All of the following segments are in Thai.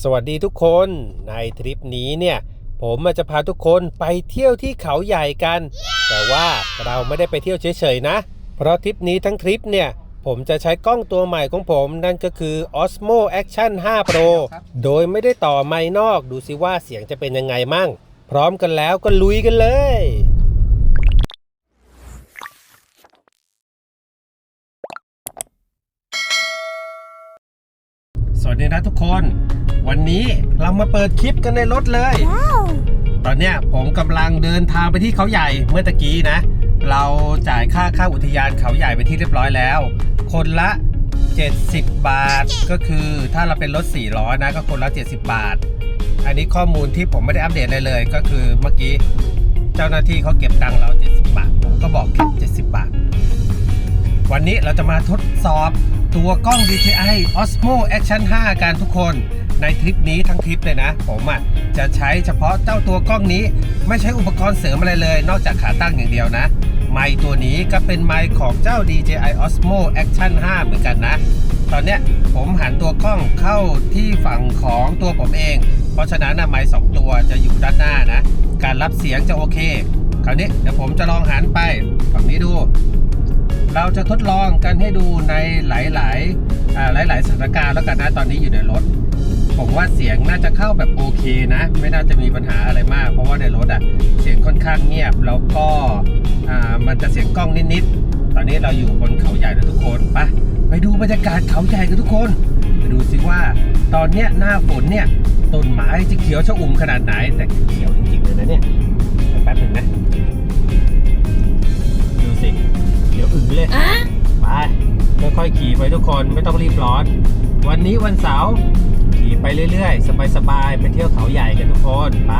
สวัสดีทุกคนในทริปนี้เนี่ย ผมอาจจะพาทุกคนไปเที่ยวที่เขาใหญ่กันแต่ว่าเราไม่ได้ไปเที่ยวเฉยๆนะ เพราะทริปนี้ทั้งทริปเนี่ย ผมจะใช้กล้องตัวใหม่ของผมนั่นก็คือ Osmo Action 5 Pro โดยไม่ได้ต่อไมค์นอกดูสิว่าเสียงจะเป็นยังไงมั่ง พร้อมกันแล้วก็ลุยกันเลยสวัสดีนะทุกคน วันนี้เรามาเปิดคลิปกันในรถเลย ตอนเนี้ยผมกำลังเดินทางไปที่เขาใหญ่เมื่อตะกี้นะ เราจ่ายค่าเข้าอุทยานเขาใหญ่ไปที่เรียบร้อยแล้ว คนละ 70 บาทก็คือถ้าเราเป็นรถ4ล้อนะก็คนละ 70 บาท อันนี้ข้อมูลที่ผมไม่ได้อัปเดตเลยเลย ก็คือเมื่อกี้เจ้าหน้าที่เขาเก็บตังค์เรา 70 บาท ผมก็บอกแค่70 บาท วันนี้เราจะมาทดสอบตัวกล้อง DJI Osmo Action 5กันทุกคน ในทริปนี้ทั้งทริปเลยนะ ผมอะจะใช้เฉพาะเจ้าตัวกล้องนี้ ไม่ใช้อุปกรณ์เสริมอะไรเลย นอกจากขาตั้งอย่างเดียวนะไมค์ตัวนี้ก็เป็นไมค์ของเจ้า DJI Osmo Action 5 เหมือนกันนะ ตอนเนี้ยผมหันตัวกล้องเข้าที่ฝั่งของตัวผมเอง เพราะฉะนั้นนะไมค์สองตัวจะอยู่ด้านหน้านะ การรับเสียงจะโอเค คราวนี้เดี๋ยวผมจะลองหันไปฝั่งนี้ดู เราจะทดลองกันให้ดูในหลายๆอ่าหลาย ๆ สถานการณ์แล้วกันนะ ตอนนี้อยู่ในรถ ผมว่าเสียงน่าจะเข้าแบบโอเคนะ ไม่น่าจะมีปัญหาอะไรมาก เพราะว่าในรถอะเสียงค่อนข้างเงียบ แล้วก็อ่ามันจะเสียงกล้องนิดๆ ตอนนี้เราอยู่บนเขาใหญ่นะทุกคนไปไปดูบรรยากาศเขาใหญ่กันทุกคนไปดูสิว่า ตอนเนี้ยหน้าฝนเนี่ยต้นไม้จะเขียวชอุ่มขนาดไหนแต่เขียวจริงๆเลยนะเนี่ยแป๊บหนึ่งนะดูสิเดี๋ยวอึ่งเลยไปค่อยๆขี่ไปทุกคนไม่ต้องรีบร้อน วันนี้วันเสาร์ขี่ ไปเรื่อยๆ สบายๆ ไปเที่ยวเขาใหญ่กันทุกคน ไป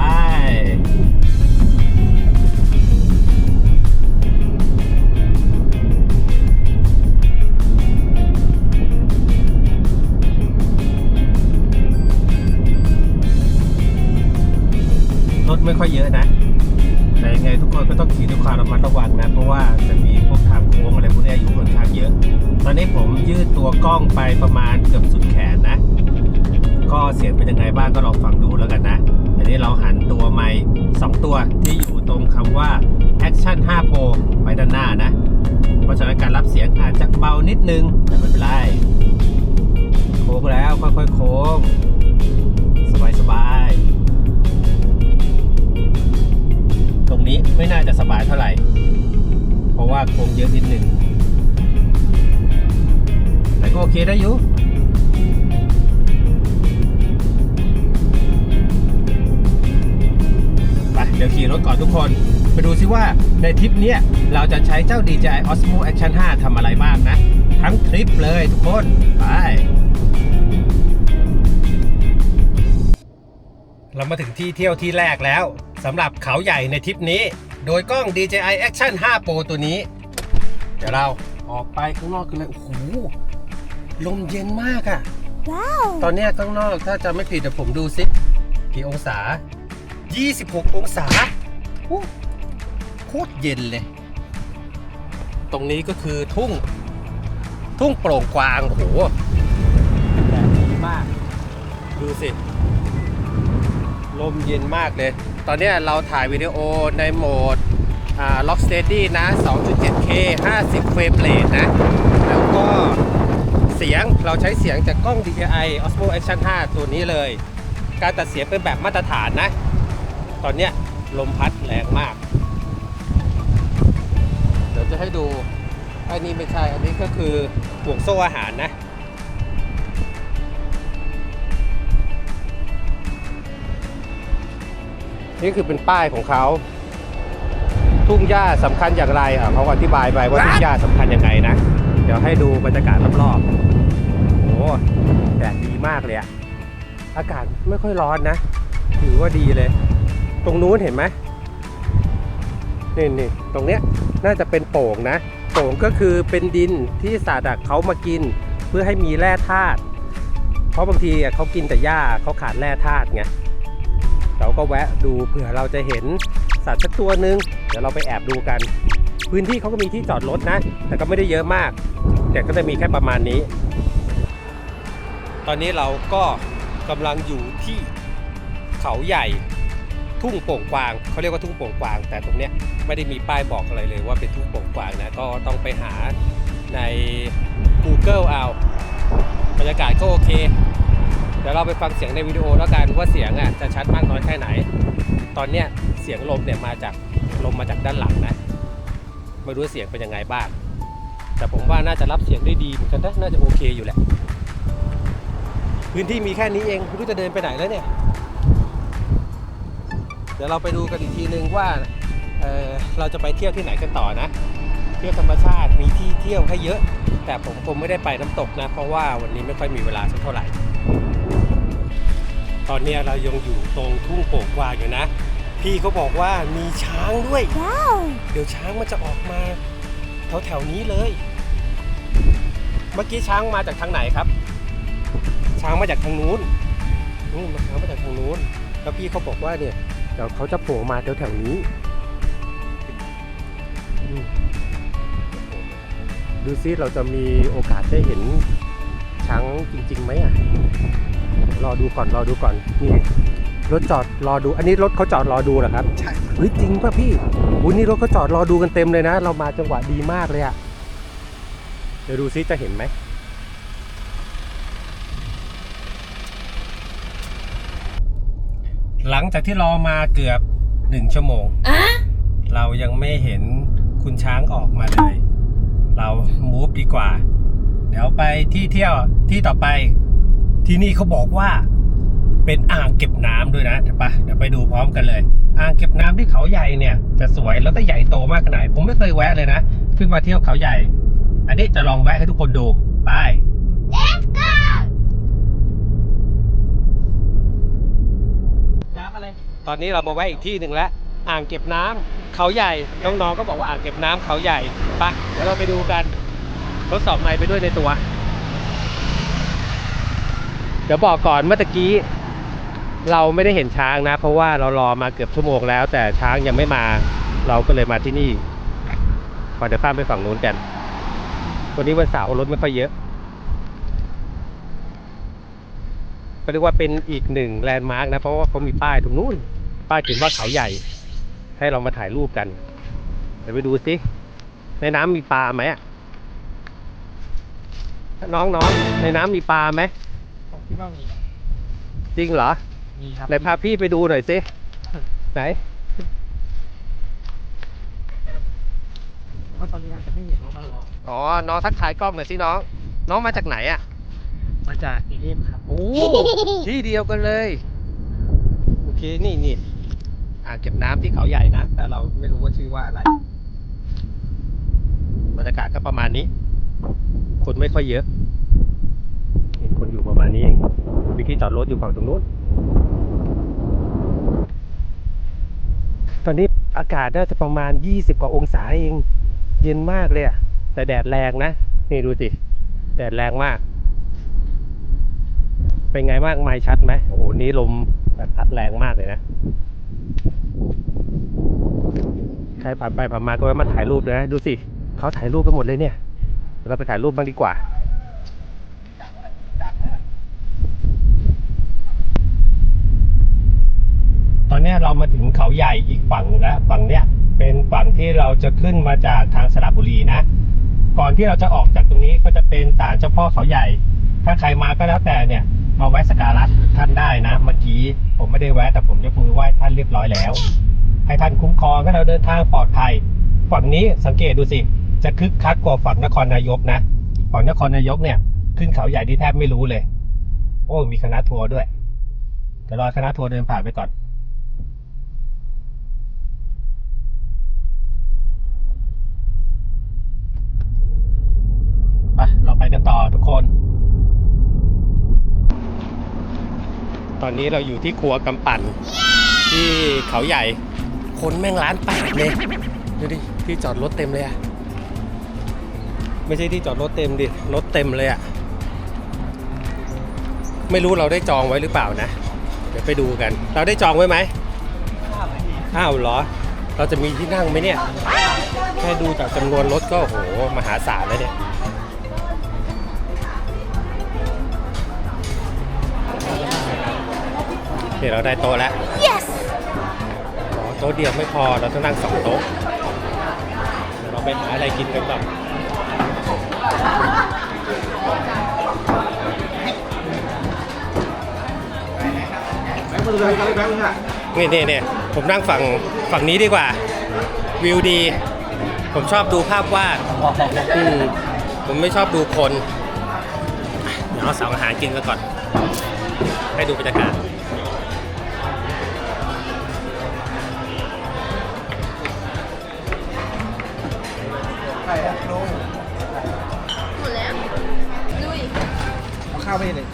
รถไม่ค่อยเยอะนะ แต่ยังไงทุกคนก็ต้องขี่ด้วยความระมัดระวังนะ เพราะว่าจะมีพวกทางโค้งอะไรพวกนี้อยู่ค่อนข้างเยอะ ตอนนี้ผมยืดตัวกล้องไปประมาณเกือบสุดแขนนะ ก็เสียงเป็นยังไงบ้างก็ลองฟังดูแล้วกันนะ อันนี้เราหันตัวไมค์สองตัวที่อยู่ตรงคำว่า Action 5 Pro ไว้ด้านหน้านะ เพราะฉะนั้นการรับเสียงอาจจะเบานิดนึง แต่ไม่เป็นไร โค้งแล้ว ค่อยๆโค้ง สบายๆ ตรงนี้ไม่น่าจะสบายเท่าไหร่ เพราะว่าโค้งเยอะนิดนึงแต่ก็โอเคได้อยู่ ไปเดี๋ยวขี่รถก่อนทุกคน ไปดูซิว่าในทริปเนี้ยเราจะใช้เจ้า DJI Osmo Action 5ทำอะไรบ้างนะ ทั้งทริปเลยทุกคน ไป เรามาถึงที่เที่ยวที่แรกแล้วสำหรับเขาใหญ่ในทริปนี้ โดยกล้อง DJI Action 5 Pro ตัวนี้ เดี๋ยวเราออกไปข้างนอกกันเลย โอ้โห ลมเย็นมากอะ่ะ ว้าว ตอนเนี้ยข้างนอกถ้าจะไม่ผิดเดี๋ยวผมดูซิกี่องศา 26 องศาโคตรเย็นเลย ตรงนี้ก็คือทุ่ง ทุ่งโปร่งกวาง โอ้โหแดดดีมาก ดูสิ ลมเย็นมากเลย ตอนนี้เราถ่ายวิดีโอในโหมดอ่า Lock Steady นะ 2.7K 50 เฟรมเรทนะ แล้วก็เสียงเราใช้เสียงจากกล้อง DJI Osmo Action 5 ตัวนี้เลย การตัดเสียงเป็นแบบมาตรฐานนะ ตอนเนี้ยลมพัดแรงมาก เดี๋ยวจะให้ดูอันนี้ไม่ใช่อันนี้ก็คือห่วงโซ่อาหารนะ นี่คือเป็นป้ายของเขา ทุ่งหญ้าสำคัญอย่างไรอะเขาอธิบายไปว่าทุ่งหญ้าสำคัญยังไงนะ เดี๋ยวให้ดูบรรยากาศรอบๆโอ้แดดดีมากเลยอะอากาศไม่ค่อยร้อนนะ ถือว่าดีเลย ตรงนู้นเห็นไหมนี่นี่ตรงเนี้ยน่าจะเป็นโป่งนะ โป่งก็คือเป็นดินที่สัตว์เขามากินเพื่อให้มีแร่ธาตุเพราะบางทีเขากินแต่หญ้าเขาขาดแร่ธาตุไงเราก็แวะดูเผื่อเราจะเห็นสัตว์สักตัวหนึ่งเดี๋ยวเราไปแอบดูกัน พื้นที่เขาก็มีที่จอดรถนะ แต่ก็ไม่ได้เยอะมาก แต่ก็จะมีแค่ประมาณนี้ ตอนนี้เราก็กำลังอยู่ที่เขาใหญ่ ทุ่งโป่งกวางเขาเรียกว่าทุ่งโป่งกวาง แต่ตรงเนี้ยไม่ได้มีป้ายบอกอะไรเลยว่าเป็นทุ่งโป่งกวางนะก็ต้องไปหาใน Google เอาบรรยากาศก็โอเค เดี๋ยวเราไปฟังเสียงในวิดีโอแล้วกันว่าเสียงอะจะชัดมากน้อยแค่ไหน ตอนเนี้ยเสียงลมเนี่ยมาจากลมมาจากด้านหลังนะไม่รู้เสียงเป็นยังไงบ้าง แต่ผมว่าน่าจะรับเสียงได้ดีเหมือนกันนะน่าจะโอเคอยู่แหละ พื้นที่มีแค่นี้เองไม่รู้จะเดินไปไหนแล้วเนี่ย ดี๋ยวเราไปดูกันอีกทีนึงว่าเอ่อเราจะไปเที่ยวที่ไหนกันต่อนะ เที่ยวธรรมชาติมีที่เที่ยวให้เยอะ แต่ผมคงไม่ได้ไปน้ำตกนะ เพราะว่าวันนี้ไม่ค่อยมีเวลาสักเท่าไหร่ ตอนเนี้ยเรายังอยู่ตรงทุ่งโป่งกวางอยู่นะ พี่เขาบอกว่ามีช้างด้วยเดี๋ยวช้างมันจะออกมาแถวแถวๆนี้เลย เมื่อกี้ช้างมาจากทางไหนครับ ช้างมาจากทางนู้นนู่นมาช้างมาจากทางนู้นแล้วพี่เขาบอกว่าเนี่ย เดี๋ยวเขาจะโผล่มาแถวแถวๆนี้อืมดูซิเราจะมีโอกาสได้เห็นช้างจริงๆไหมอะ รอดูก่อนรอดูก่อนนี่รถจอดรอดู อันนี้รถเขาจอดรอดูเหรอครับ ใช่เฮ้ยจริงป่ะพี่อุ้ยนี่รถเขาจอดรอดูกันเต็มเลยนะ เรามาจังหวะดีมากเลยอะเดี๋ยวดูซิจะเห็นไหม หลังจากที่รอมาเกือบหนึ่งชั่วโมงเรายังไม่เห็นคุณช้างออกมาเลย เรามูฟดีกว่า เดี๋ยวไปที่เที่ยวที่ต่อไป ที่นี่เขาบอกว่า เป็นอ่างเก็บน้ำด้วยนะเดี๋ยวไปเดี๋ยวไปดูพร้อมกันเลย อ่างเก็บน้ำที่เขาใหญ่เนี่ยจะสวยแล้วก็ใหญ่โตมากขนาดไหนผมไม่เคยแวะเลยนะ ขึ้นมาเที่ยวเขาใหญ่ อันนี้จะลองแวะให้ทุกคนดูไปน้ ตอนนี้เรามาแวะอีกที่หนึ่งแล้วอ่างเก็บน้ำเขาใหญ่น้องๆก็บอกว่าอ่างเก็บน้ำเขาใหญ่ไปเดี๋ยวเราไปดูกันทดสอบไมค์ไปด้วยในตัว เดี๋ยวบอกก่อนเมื่อกี้ เราไม่ได้เห็นช้างนะ เพราะว่าเรารอมาเกือบชั่วโมงแล้ว แต่ช้างยังไม่มา เราก็เลยมาที่นี่พอเดี๋ยวข้ามไปฝั่งนู้นกันวันนี้วันเสาร์รถไม่ค่อยเยอะก็เรียกว่าเป็นอีกหนึ่งแลนด์มาร์กนะ เพราะว่าเขามีป้ายตรงนู้น ป้ายเขียนว่าเขาใหญ่ ให้เรามาถ่ายรูปกัน เดี๋ยวไปดูสิในน้ำมีปลาไหมอะน้องน้องในน้ำมีปลาไหมผมคิดว่ามีจริงเหรอมีครับไหนพาพี่ไปดูหน่อยสิไหนเพราะตอนนี้อาจจะไม่เห็นว่ามันรออ๋อ น้องทักทายกล้องหน่อยสิน้อง น้องมาจากไหนอะ มาจากกรุงเทพครับ โอ้ที่เดียวกันเลย โอเค นี่นี่ อ่างเก็บน้ำที่เขาใหญ่นะแต่เราไม่รู้ว่าชื่อว่าอะไรบรรยากาศก็ประมาณนี้ คนไม่ค่อยเยอะเห็นคนอยู่ประมาณนี้เองมีที่จอดรถอยู่ฝั่งตรงนู้นตอนนี้อากาศน่าจะประมาณ 20 กว่าองศาเอง เย็นมากเลยอะแต่แดดแรงนะ นี่ดูสิ แดดแรงมาก เป็นไงบ้างไม่ชัดไหมโอ้โห นี่ลมแบบพัดแรงมากเลยนะ ใครผ่านไปผ่านมาก็แวะมาถ่ายรูปนะ ดูสิเขาถ่ายรูปกันหมดเลยเนี่ยเราไปถ่ายรูปบ้างดีกว่าตอนนี้เรามาถึงเขาใหญ่อีกฝั่งแล้วฝั่งเนี้ยเป็นฝั่งที่เราจะขึ้นมาจากทางสระบุรีนะ ก่อนที่เราจะออกจากตรงนี้ก็จะเป็นศาลเจ้าพ่อเขาใหญ่ ถ้าใครมาก็แล้วแต่เนี่ยมาแวะสักการะท่านได้นะ เมื่อกี้ผมไม่ได้แวะแต่ผมยกมือไหว้ท่านเรียบร้อยแล้ว ให้ท่านคุ้มครองให้เราเดินทางปลอดภัย ฝั่งนี้สังเกตดูสิ จะคึกคักกว่าฝั่งนครนายกนะ ฝั่งนครนายกเนี่ย ขึ้นเขาใหญ่ที่แทบไม่รู้เลย โอ้มีคณะทัวร์ด้วยเดี๋ยวรอคณะทัวร์เดินผ่านไปก่อนไปเราไปกันต่อทุกคน ตอนนี้เราอยู่ที่ครัวกำปั่นที่เขาใหญ่ คนแม่งร้านแปดเลย ดูดิ ที่จอดรถเต็มเลยอะไม่ใช่ที่จอดรถเต็มดิ รถเต็มเลยอะไม่รู้เราได้จองไว้หรือเปล่านะ เดี๋ยวไปดูกัน เราได้จองไว้ไหมอ้าวเหรอ เราจะมีที่นั่งไหมเนี่ย แค่ดูจากจำนวนรถก็โอ้โหมหาศาลแล้วเนี่ยเดี๋ยวเราได้โตแล้ว ต๊ะเดียวไม่พอเราต้องนั่งสองโต๊ะเดี๋ยวเราไปหาอะไรกินกันก่อนนี่นี่นี่ผมนั่งฝั่งฝั่งนี้ดีกว่า วิวดี ผมชอบดูภาพวาดอืมผมไม่ชอบดูคน เดี๋ยวเราสั่งอาหารกินกันก่อน ให้ดูบรรยากาศ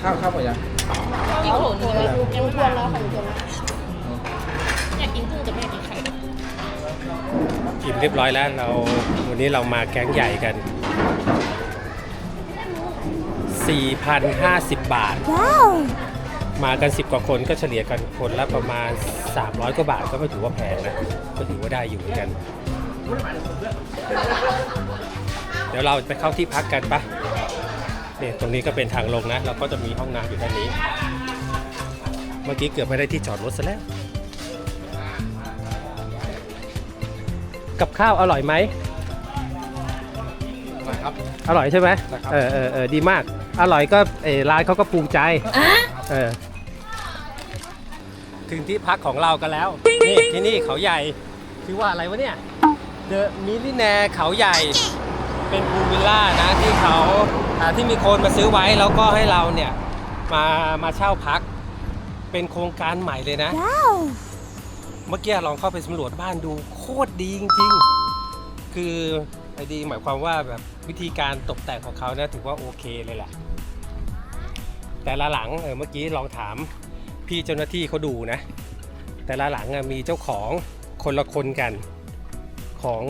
ข้าวไปเลยข้าวข้าวหมดยัง กินโขนหนูแล้วกินทวนแล้วค่ะหนูทวนแล้วอยากกินกุ้งแต่ไม่อยากกินไข่อิ่มเรียบร้อยแล้วเราวันนี้เรามาแก๊งใหญ่กัน 4,050 บาท Wow! มากัน 10 กว่าคนก็เฉลี่ยกันคนละประมาณ 300 กว่าบาทก็ไม่ถือว่าแพงนะ ก็ถือว่าได้อยู่เหมือนกัน เดี๋ยวเราไปเข้าที่พักกันปะเนี่ยตรงนี้ก็เป็นทางลงนะเราก็จะมีห้องน้ำอยู่ด้านนี้ เมื่อกี้เกือบไม่ได้ที่จอดรถซะแล้ว กับข้าวอร่อยไหมครับ อร่อยใช่ไหมนะครับเออเออเออดีมาก อร่อยก็เออร้านเขาก็ภูมิใจเออถึงที่พักของเรากันแล้ว นี่ที่นี่เขาใหญ่ชื่อว่าอะไรวะเนี่ยเดอะมิลลิแนร์เขาใหญ่ เป็นพูลวิลล่านะที่เขาอ่าที่มีคนมาซื้อไว้แล้วก็ให้เราเนี่ยมามาเช่าพัก เป็นโครงการใหม่เลยนะ Wow! เมื่อกี้ลองเข้าไปสำรวจบ้านดูโคตรดีจริงๆ คือไอ้ดีหมายความว่าแบบวิธีการตกแต่งของเขานะถือว่าโอเคเลยแหละ แต่ละหลังเออเมื่อกี้ลองถามพี่เจ้าหน้าที่เขาดูนะ แต่ละหลังอะมีเจ้าของคนละคนกัน ของ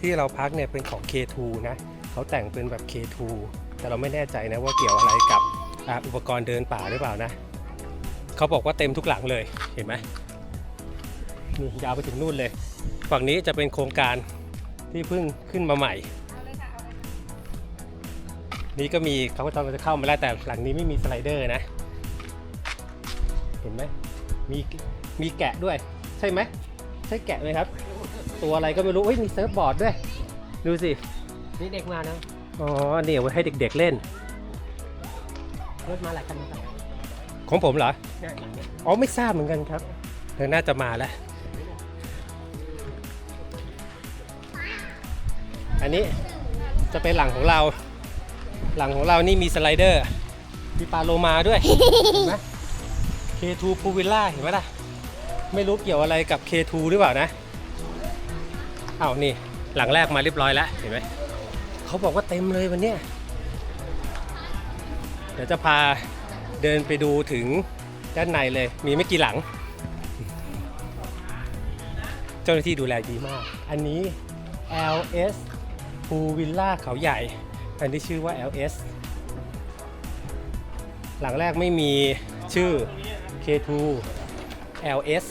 ที่เราพักเนี่ยเป็นของ K2 นะเขาแต่งเป็นแบบ K2 แต่เราไม่แน่ใจนะว่าเกี่ยวอะไรกับออุปกรณ์เดินป่าหรือเปล่านะเขาบอกว่าเต็มทุกหลังเลยเห็นไหมนี่ยาวไปถึงนู่นเลย ฝั่งนี้จะเป็นโครงการที่เพิ่งขึ้นมาใหม่ นี่ก็มีเขาตอนจะเข้ามาแล้วแต่หลังนี้ไม่มีสไลเดอร์นะ เห็นไหมมีมีแกะด้วย ใช่ไหมใช่แกะไหมครับ ตัวอะไรก็ไม่รู้เฮ้ยมีเซิร์ฟบอร์ดด้วย ดูสิ นี่เด็กมานะอ๋อนี่เอาไว้ให้เด็กๆเล่น รถมาหลายคันนะครับของผมเหรอ เนี่ยหลังเนี้ยอ๋อไม่ทราบเหมือนกันครับ เธอน่าจะมาแล้ว อันนี้จะเป็นหลังของเรา หลังของเรานี่มีสไลเดอร์ มีปลาโลมาด้วย เห็นไหม K2 Pool Villa เห็นไหมล่ะ ไม่รู้เกี่ยวอะไรกับ K2 หรือเปล่านะ อ้าวนี่หลังแรกมาเรียบร้อยแล้วเห็นไหมเขาบอกว่าเต็มเลยวันนี้เดี๋ยวจะพาเดินไปดูถึงด้านในเลย มีไม่กี่หลัง เจ้าหน้าที่ดูแลดีมาก อันนี้ LS Pool Villa เขาใหญ่ อันนี้ชื่อว่า LS หลังแรกไม่มีชื่อ K2 LS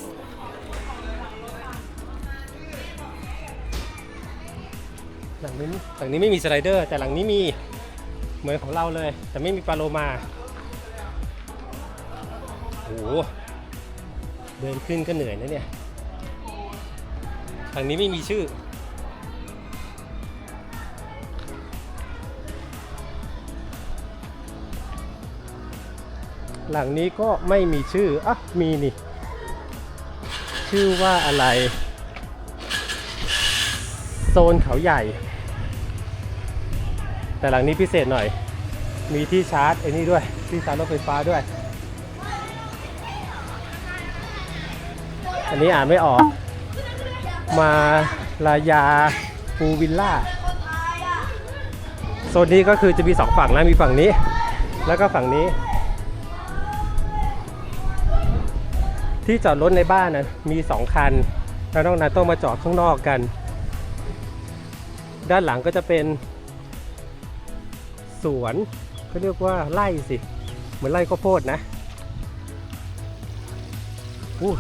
งนี้หลังนี้ไม่มีสไลเดอร์ แต่หลังนี้มีเหมือนของเราเลย แต่ไม่มีปลาโลมาโอ้โหเดินขึ้นก็เหนื่อยนะเนี่ยทางนี้ไม่มีชื่อ หลังนี้ก็ไม่มีชื่ออะมีนี่ ชื่อว่าอะไร โซนเขาใหญ่ แต่หลังนี้พิเศษหน่อย มีที่ชาร์จไอ้นี่ด้วย ที่ชาร์จรถไฟฟ้าด้วย อันนี้อ่านไม่ออก มาลายาปูวิลล่า โซนนี้ก็คือจะมีสองฝั่งนะ มีฝั่งนี้ แล้วก็ฝั่งนี้ ที่จอดรถในบ้านนะมีสองคัน แล้วนอกนั้นต้องมาจอดข้างนอกกัน ด้านหลังก็จะเป็น สวนเขาเรียกว่าไร่สิ เหมือนไร่ข้าวโพดนะอู้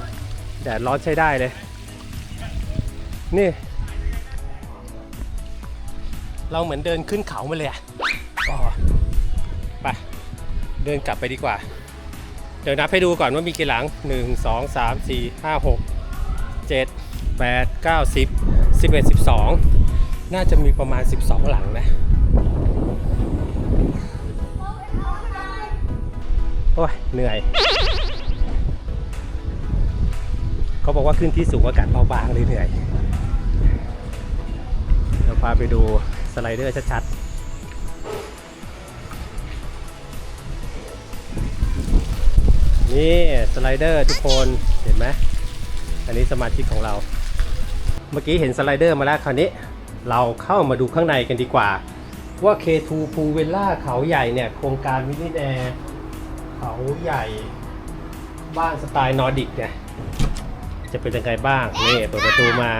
แดดร้อนใช้ได้เลย นี่ เราเหมือนเดินขึ้นเขามาเลยอะอ๋อไปเดินกลับไปดีกว่า เดี๋ยวนับให้ดูก่อนว่ามีกี่หลัง 1 2 3 4 5 6 7 8 9 10 11 12 น่าจะมีประมาณ 12 หลังนะ โอ้ยเหนื่อย เขาบอกว่าขึ้นที่สูงอากาศเบาบางเลยเหนื่อยเราพาไปดูสไลเดอร์ชัดๆ นี่สไลเดอร์ทุกคนเห็นไหมอันนี้สมาชิกของเรา เมื่อกี้เห็นสไลเดอร์มาแล้วคราวนี้ เราเข้ามาดูข้างในกันดีกว่า ว่า K2 Pool Villa เขาใหญ่เนี่ย โครงการมินิแอร์ เขาใหญ่ บ้านสไตล์นอร์ดิกเนี่ยจะเป็นยังไงบ้างนี่เปิดประตูมา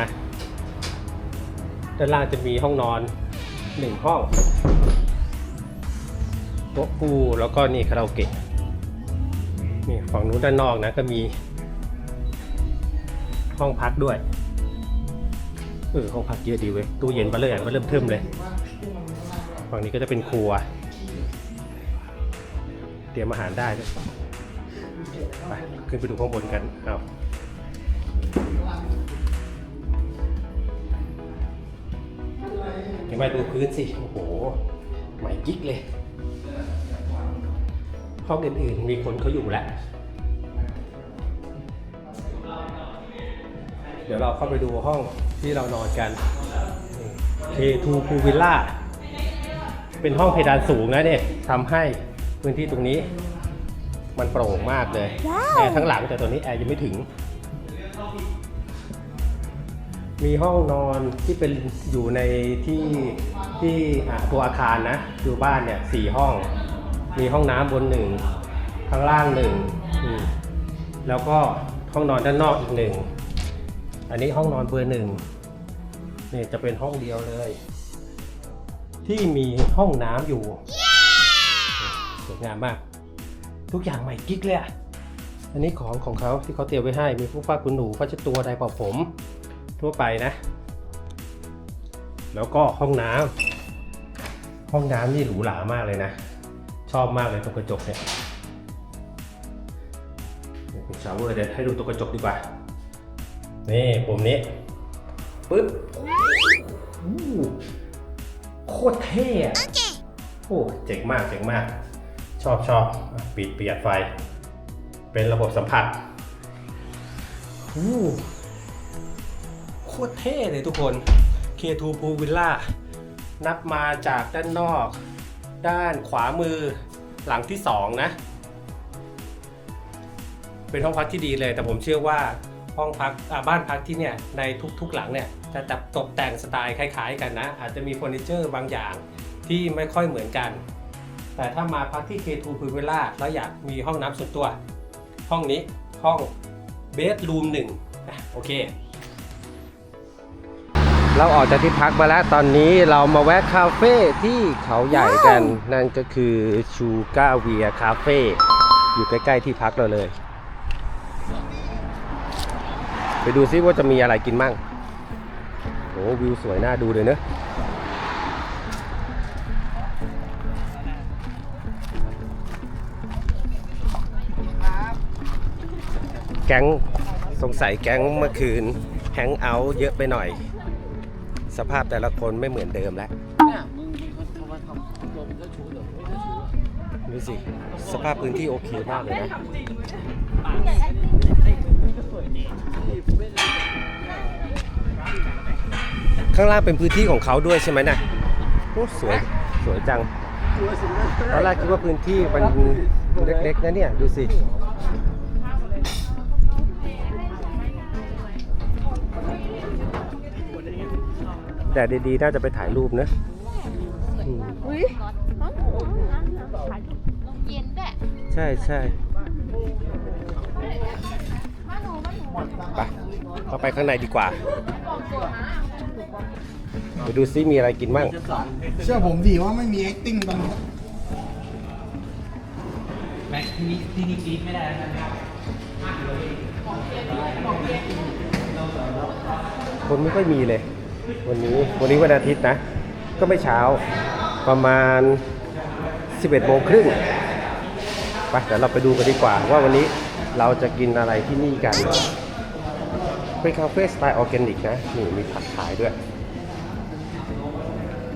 ด้านล่างจะมีห้องนอนหนึ่งห้องโต๊ะปูแล้วก็นี่คาราโอเกะนี่ฝั่งนู้นด้านนอกนะก็มี ห้องพักด้วยเออห้องพักเยอะดีเว้ยตู้เย็นมาเลยอะมาเริ่มเทิมเลย ฝั่งนี้ก็จะเป็นครัว เตรียมอาหารได้ด้วยไปขึ้นไปดูข้างบนกันเอาเห็นไหมดูพื้นสิ โอ้โห ใหม่กิ๊กเลย ห้องอื่นๆ มีคนเขาอยู่แล้ว เดี๋ยวเราเข้าไปดูห้องที่เรานอนกัน K2 Pool Villa เป็นห้องเพดานสูงนะเนี่ยทำให้ พื้นที่ตรงนี้ มันโปร่งมากเลยแอร์ทั้งหลังแต่ตัวนี้แอร์ยังไม่ถึง มีห้องนอนที่เป็นอยู่ในที่ที่อ่าตัวอาคารนะตัวบ้านเนี่ยสี่ห้อง มีห้องน้ำบนหนึ่งข้างล่างหนึ่งอืมแล้วก็ห้องนอนด้านนอกอีกหนึ่งอันนี้ห้องนอนเบอร์หนึ่งนี่จะเป็นห้องเดียวเลย ที่มีห้องน้ำอยู่ สวยงามมาก ทุกอย่างใหม่กิ๊กเลยอะอันนี้ของของเขาที่เขาเตรียมไว้ให้มีผู้ฟ้าคุณหนูผ้าเช็ดตัวไดร์เป่าผมทั่วไปนะ แล้วก็ห้องน้ำห้องน้ำนี่หรูหรามากเลยนะ ชอบมากเลยตรงกระจกเนี่ยนี่เป็นชาวเวอร์เดี๋ยวให้ดูตัวกระจกดีกว่า นี่ปุ่มนี้ปึ๊บอู้โคตรเท่อะโอ้เจ๋งมากเจ๋งมาก ชอบชอบปิดเปียดไฟ เป็นระบบสัมผัสอู้โคตรเท่เลยทุกคน K2 Pool Villa นับมาจากด้านนอก ด้านขวามือหลังที่ 2 นะ เป็นห้องพักที่ดีเลย แต่ผมเชื่อว่าห้องพักบ้านพักที่เนี่ยในทุกๆหลังเนี่ยจะตตกแต่งสไตล์คล้าย ๆ กันนะ อาจจะมีเฟอร์นิเจอร์บางอย่างที่ไม่ค่อยเหมือนกัน แต่ถ้ามาพักที่ K2 Pool Villa แล้วอยากมีห้องน้ำส่วนตัว ห้องนี้ห้องเบดรูมหนึ่งอะโอเค เราออกจากที่พักมาแล้วตอนนี้เรามาแวะคาเฟ่ที่เขาใหญ่กัน นั่นก็คือชูกาเวียคาเฟ่อยู่ใกล้ๆที่พักเราเลย ไปดูซิว่าจะมีอะไรกินมั่งโอ้วิวสวยน่าดูเลยเนอะ แก๊งสงสัยแก๊งเมื่อคืนแฮงเอาท์เยอะไปหน่อย สภาพแต่ละคนไม่เหมือนเดิมแล้วเนี่ยมึงมึงทำไมทำลมก็ชูเหรอไม่ได้ชูอะดูสิสภาพพื้นที่โอเคมากเลยนะข้างล่างเป็นพื้นที่ของเขาด้วยใช่ไหมน่ะโอ้สวยสวยจังตอนแรกคิดว่าพื้นที่มันเล็กๆนะเนี่ยดูสิ แต่ดีๆ น่าจะไปถ่ายรูปนะอืมอุ้ยเย็นด้วยใช่ใช่ไปเราไปข้างในดีกว่า ไปดูซิมีอะไรกินบ้าง เชื่อผมดีว่าไม่มี acting ตรงนี้แม็กที่นี่ที่นี่กรีดไม่ได้แล้วนะครับคนไม่ค่อยมีเลย วันนี้วันนี้วันอาทิตย์นะ ก็ไม่เช้าประมาณ 11โมงครึ่งไปเดี๋ยวเราไปดูกันดีกว่า ว่าวันนี้เราจะกินอะไรที่นี่กันเป็นคาเฟ่สไตล์ออร์แกนิกนะนี่มีผักขายด้วย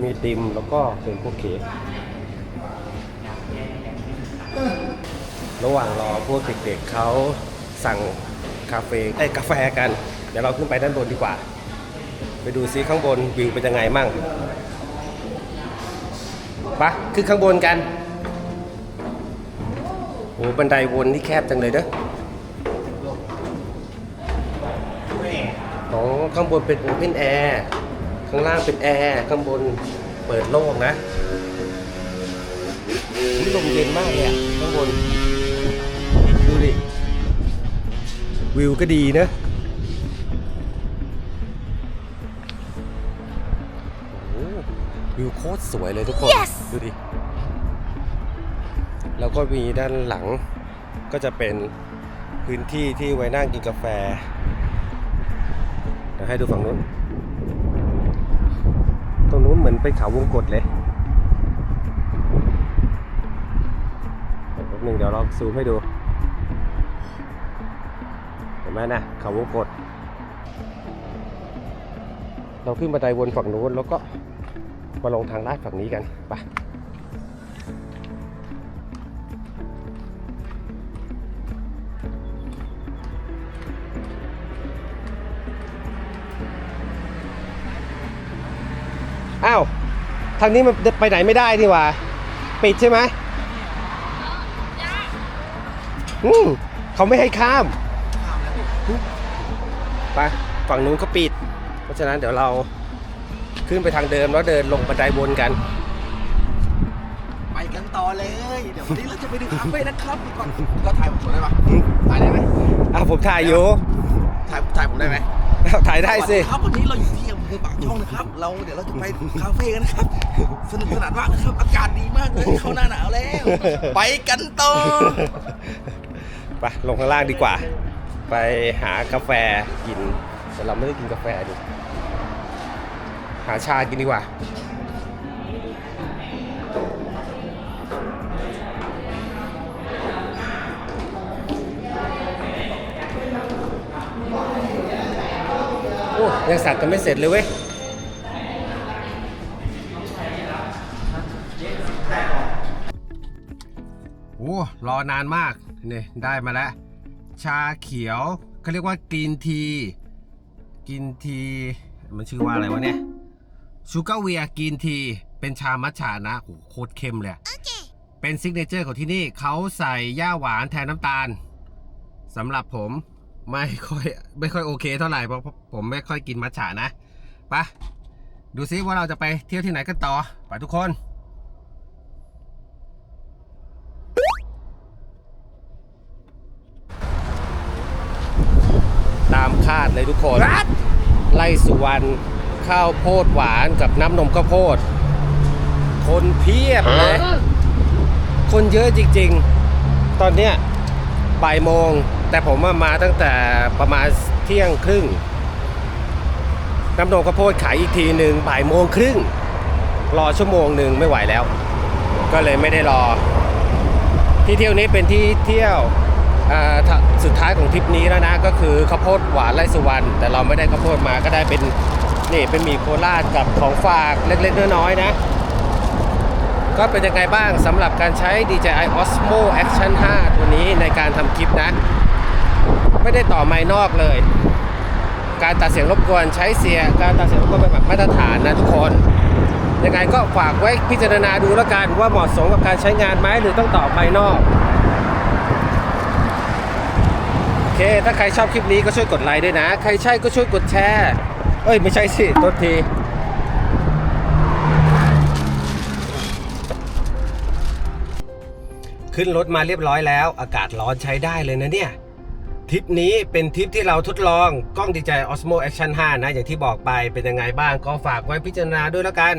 มีติมแล้วก็เป็นพวกเค้กระหว่างรอพวกเด็กๆเขาสั่งคาเฟ่ไอ้กาแฟกัน เดี๋ยวเราขึ้นไปด้านบนดีกว่า ไปดูซิข้างบนวิวเป็นยังไงมั่งไปะขึ้นข้างบนกันโอ้บันไดวนนี่แคบจังเลยเด้ออ๋อข้างบนเป็นโอเพนแอร์ข้างล่างเป็นแอร์ข้างบนเปิดโล่งนะนี่ลมเย็นมากเลยอะข้างบน ดูดิ วิวก็ดีนะ วิวโคตรสวยเลยทุกคนดูดิ แล้วก็มีด้านหลังก็จะเป็นพื้นที่ที่ไว้นั่งกินกาแฟเดี๋ยวให้ดูฝั่งนู้น ตรงนู้นเหมือนเป็นเขาวงกตเลยแป๊บหนึงเดี๋ยวลองซูมให้ดู เห็นไหมนะเขาวงกตเราขึ้นบันไดวนฝั่งนู้นแล้วก็ มาลงทางลาดฝั่งนี้กันไปอ้าว ทางนี้มันไปไหนไม่ได้นี่หว่า ปิดใช่ไหมอืมเขาไม่ให้ข้ามไปฝั่งนู้นก็ปิด เพราะฉะนั้นเดี๋ยวเรา ขึ้นไปทางเดิมแล้วเดินลงบันไดวนกัน ไปกันต่อเลย เดี๋ยววันนี้เราจะไปดูคาเฟ่นะครับก่อนเราถ่ายผมได้ปะถ่ายได้ไหมอะผมถ่ายอยู่ถ่ายถ่ายผมได้ไหมอ้าวถ่ายได้สิสวัสครับวันนี้เราอยู่ที่อำเภอปากช่องนะครับ เราเดี๋ยวเราจะไปคาเฟ่กันนะครับสนุกสนานมากนะครับ อากาศดีมากเลยเข้าหน้าหนาวแล้ว ไปกันต่อไปลงข้างล่างดีกว่า ไปหากาแฟกินแต่เราไม่ได้กินกาแฟดิ หาชากินดีกว่า โอ้ยังสักกันไม่เสร็จเลยเว้ยโอ้รอนานมากนี่ได้มาแล้ว ชาเขียวเขาเรียกว่ากรีนทีกรีนที มันชื่อว่าอะไรวะเนี่ย ชูการ์เวียกรีนทีเป็นชามัทฉะนะโหโคตรเข้มเลยอะเป็นซิกเนเจอร์ของที่นี่เขาใส่ย่าหวานแทนน้ำตาลสำหรับผมไม่ค่อยไม่ค่อยโอเคเท่าไหร่เพราะผมไม่ค่อยกินมัทฉะนะไปะดูซิว่าเราจะไปเที่ยวที่ไหนกันต่อไปทุกคน ตามคาดเลยทุกคน ไล่สุวรรณ ข้าวโพดหวานกับน้ำนมข้าวโพด คนเพียบเลยคนเยอะจริง ๆ ตอนเนี้ยบ่ายโมง แต่ผมว่ามาตั้งแต่ประมาณเที่ยงครึ่ง น้ำนมข้าวโพดขายอีกทีหนึ่งบ่ายโมงครึ่ง รอชั่วโมงหนึ่งไม่ไหวแล้ว ก็เลยไม่ได้รอ ที่เที่ยวนี้เป็นที่เที่ยวอ่าถ้าสุดท้ายของทริปนี้แล้วนะก็คือข้าวโพดหวานไร่สุวรรณแต่เราไม่ได้ข้าวโพดมาก็ได้เป็น นี่เป็นหมี่โคราชกับของฝากเล็กๆน้อยๆนะ ก็เป็นยังไงบ้างสำหรับการใช้ DJI Osmo Action 5 ตัวนี้ในการทำคลิปนะ ไม่ได้ต่อไมค์นอกเลย การตัดเสียงรบกวนใช้เสียงการตัดเสียงรบกวนเป็นแบบมาตรฐานนะทุกคนยังไงก็ฝากไว้พิจารณาดูแล้วกันว่าเหมาะสมกับการใช้งานไหมหรือต้องต่อภายนอกโอเค ถ้าใครชอบคลิปนี้ก็ช่วยกดไลค์ด้วยนะ ใครใช่ก็ช่วยกดแชร์ เอ้ย ไม่ใช่สิโทษที ขึ้นรถมาเรียบร้อยแล้ว อากาศร้อนใช้ได้เลยนะเนี่ยทริปนี้เป็นทริปที่เราทดลองกล้อง DJI Osmo Action 5 นะ อย่างที่บอกไปเป็นยังไงบ้างก็ฝากไว้พิจารณาด้วยแล้วกัน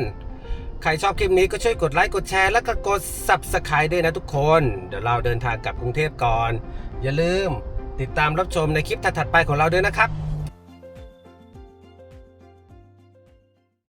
ใครชอบคลิปนี้ก็ช่วยกดไลค์กดแชร์แล้วก็กด Subscribe ด้วยนะทุกคน เดี๋ยวเราเดินทางกลับกรุงเทพก่อน อย่าลืมติดตามรับชมในคลิปถัดๆไปของเราด้วยนะครับ